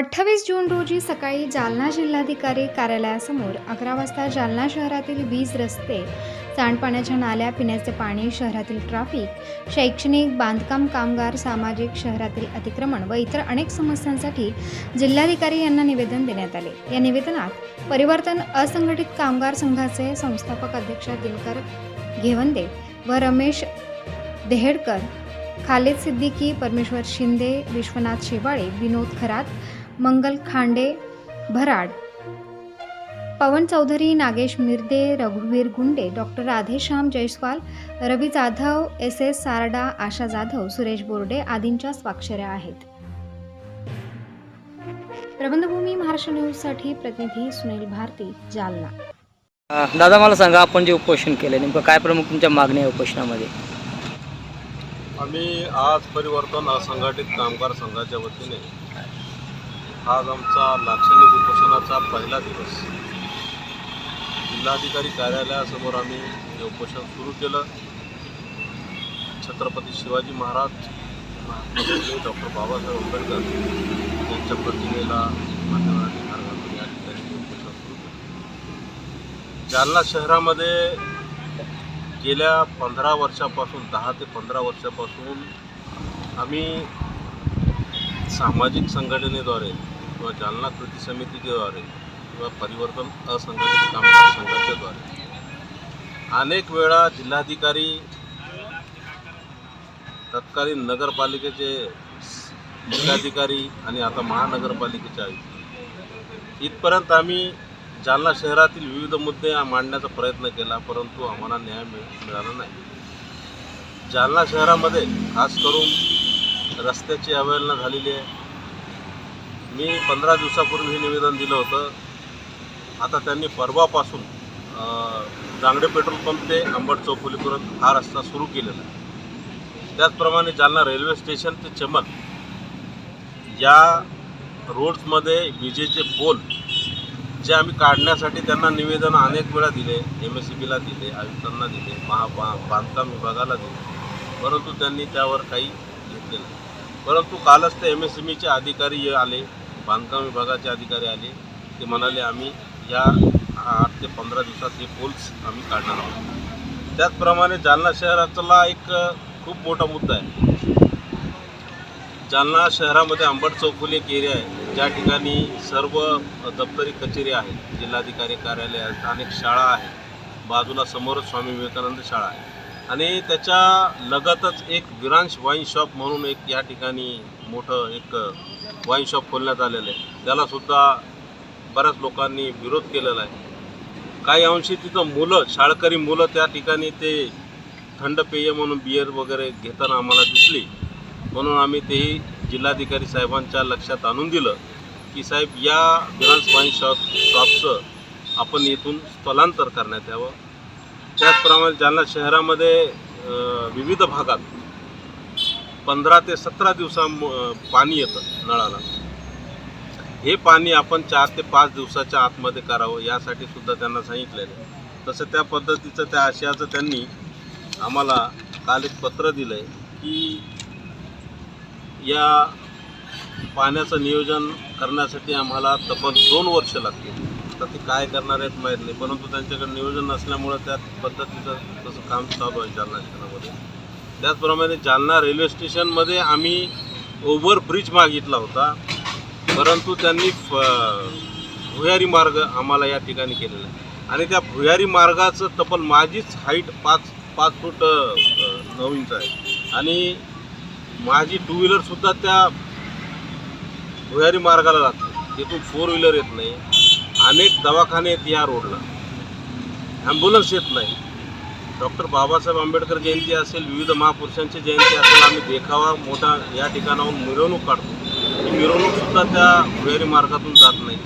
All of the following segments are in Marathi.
अठ्ठावीस जून रोजी सकाळी जालना जिल्हाधिकारी कार्यालयासमोर अकरा वाजता जालना शहरातील वीज रस्ते सांडपाण्याच्या नाल्या पिण्याचे पाणी शहरातील ट्रॅफिक शैक्षणिक बांधकाम कामगार सामाजिक शहरातील अतिक्रमण व इतर अनेक समस्यांसाठी जिल्हाधिकारी यांना निवेदन देण्यात आले. या निवेदनात परिवर्तन असंघटित कामगार संघाचे संस्थापक अध्यक्ष दिनकर घेवंदे व रमेश देहेडकर खालेद सिद्दीकी परमेश्वर शिंदे विश्वनाथ शेवाळे विनोद खरात मंगल खांडे भराड. पवन चौधरी नागेश मिर्दे रघुवीर Gunde doctor Radheshyam Jaiswal Ravi Jadhav S S Sarda Asha Jadhav Suresh Borde आदींच्या स्वाक्षऱ्या आहेत. प्रबंधभूमी महाराष्ट्र न्यूजसाठी प्रतिनिधी सुनील भारती जालना. दादा मला सांगा आपण जे उपोषण केलं नेमकं काय प्रमुख तुमच्या मागण्या आहे उपोषणामध्ये? आम्ही आज परिवर्तन असंघटित कामगार संघाच्या वतीने आज आमचा लाक्षणिक उपोषणाचा पहिला दिवस. जिल्हाधिकारी कार्यालयासमोर आम्ही हे उपोषण सुरू केलं. छत्रपती शिवाजी महाराज डॉक्टर बाबासाहेब आंबेडकर यांच्या प्रतिमेला मान्यवरांनी हार घालून या ठिकाणी उपोषण सुरू केलं. जालना शहरामध्ये गेल्या पंधरा वर्षापासून दहा ते पंधरा वर्षापासून आम्ही सामाजिक संघटनेद्वारे किंवा जालना कृती समितीच्याद्वारे किंवा परिवर्तन असंघटित कामगार संघाच्याद्वारे अनेक वेळा जिल्हाधिकारी तत्कालीन नगरपालिकेचे जिल्हाधिकारी आणि आता महानगरपालिकेचे आयुक्त इथपर्यंत आम्ही जालना शहरातील विविध मुद्दे मांडण्याचा प्रयत्न केला परंतु आम्हाला न्याय मिळ मिळाला नाही. जालना शहरामध्ये खास करून रस्त्याची अवहेलना झालेली आहे. मी पंधरा दिवसापूर्वी हे निवेदन दिलं होतं. आता त्यांनी परवापासून जांगडे पेट्रोल पंप ते अंबड चौफुलीपर्यंत हा रस्ता सुरू केलेला आहे. त्याचप्रमाणे जालना रेल्वे स्टेशन ते चमन या रोड्समध्ये विजेचे पोल जे आम्ही काढण्यासाठी त्यांना निवेदन अनेक वेळा दिले एम एस सी बीला दिले आयुक्तांना दिले महा बांधकाम विभागाला दिले. परंतु त्यांनी त्यावर काही घेतले नाही. परंतु कालच ते एम एस एम ईचे अधिकारी आले बांधकाम विभागाचे अधिकारी आले. ते म्हणाले आम्ही या आठ ते पंधरा दिवसात हे पोल्स आम्ही काढणार आहोत. त्याचप्रमाणे जालना शहरातला एक खूप मोठा मुद्दा आहे. जालना शहरामध्ये आंबट चौफुली एक एरिया आहे. ज्या ठिकाणी सर्व दप्तरी कचेरी आहेत जिल्हाधिकारी कार्यालय आहेत अनेक शाळा आहेत. बाजूला समोरच स्वामी विवेकानंद शाळा आहे. आणि त्याच्या लगतच एक विरांश वाईन शॉप म्हणून एक या ठिकाणी मोठं एक वाईन शॉप खोलण्यात आलेलं आहे. त्यालासुद्धा बऱ्याच लोकांनी विरोध केलेला आहे. काही अंशी तिथं मुलं शाळकरी मुलं त्या ठिकाणी ते थंड पेय म्हणून बियर वगैरे घेताना आम्हाला दिसली. म्हणून आम्ही तेही जिल्हाधिकारी साहेबांच्या लक्षात आणून दिलं की साहेब या विरांश वाईन शॉप शॉपचं आपण इथून स्थलांतर करण्यात यावं. त्याचप्रमाणे जालना शहरामध्ये विविध भागात पंधरा ते सतरा दिवसा पाणी येतं नळाला. हे पाणी आपण चार ते पाच दिवसाच्या आतमध्ये करावं यासाठी सुद्धा त्यांना सांगितलेलं आहे. तसं त्या पद्धतीचं त्या आशयाचं त्यांनी आम्हाला काल एक पत्र दिलं आहे की या पाण्याचं नियोजन करण्यासाठी आम्हाला तब्बल दोन वर्ष लागतील. आता ते काय करणार आहेत माहीत नाही. परंतु त्यांच्याकडे नियोजन नसल्यामुळं त्या पद्धतीचं तसं काम चालू आहे जालना शहरामध्ये. त्याचप्रमाणे जालना रेल्वे स्टेशनमध्ये आम्ही ओव्हर ब्रिज मागितला होता. परंतु त्यांनी फ भुयारी मार्ग आम्हाला या ठिकाणी केलेला आहे. आणि त्या भुयारी मार्गाचं तब्बल माझीच हाईट पाच पाच फूट नऊ इंच आहे. आणि माझी टू व्हीलरसुद्धा त्या भुयारी मार्गाला लागते. तिथून फोर व्हीलर येत नाही. अनेक दवाखाने आहेत या रोडला. ॲम्ब्युलन्स येत नाही. डॉक्टर बाबासाहेब आंबेडकर जयंती असेल विविध महापुरुषांची जयंती असेल आम्ही देखावा मोठा या ठिकाणाहून मिरवणूक काढतो. ती मिरवणूकसुद्धा त्या भुयारी मार्गातून जात नाही.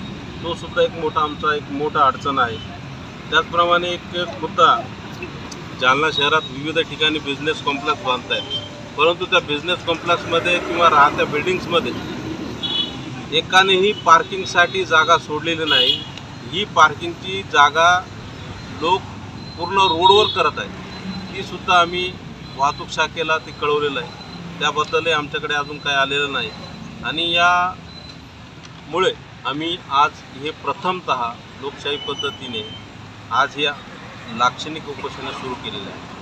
तो सुद्धा एक मोठा आमचा एक मोठा अडचण आहे. त्याचप्रमाणे एक एक मुद्दा जालना शहरात विविध ठिकाणी बिझनेस कॉम्प्लेक्स बांधत आहेत परंतु त्या बिझनेस कॉम्प्लेक्समध्ये किंवा राहत्या बिल्डिंग्समध्ये एकानेही पार्किंगसाठी जागा सोडलेली नाही. ही पार्किंगची जागा लोक पूर्ण रोडवर करत आहेत. ती सुद्धा आम्ही वाहतूक शाखेला ते कळवलेलं आहे. त्याबद्दलही आमच्याकडे अजून काही आलेलं नाही. आणि या मुळे आम्ही आज हे प्रथमत लोकशाही पद्धतीने आज या लाक्षणिक उपोषणं सुरू केलेलं आहे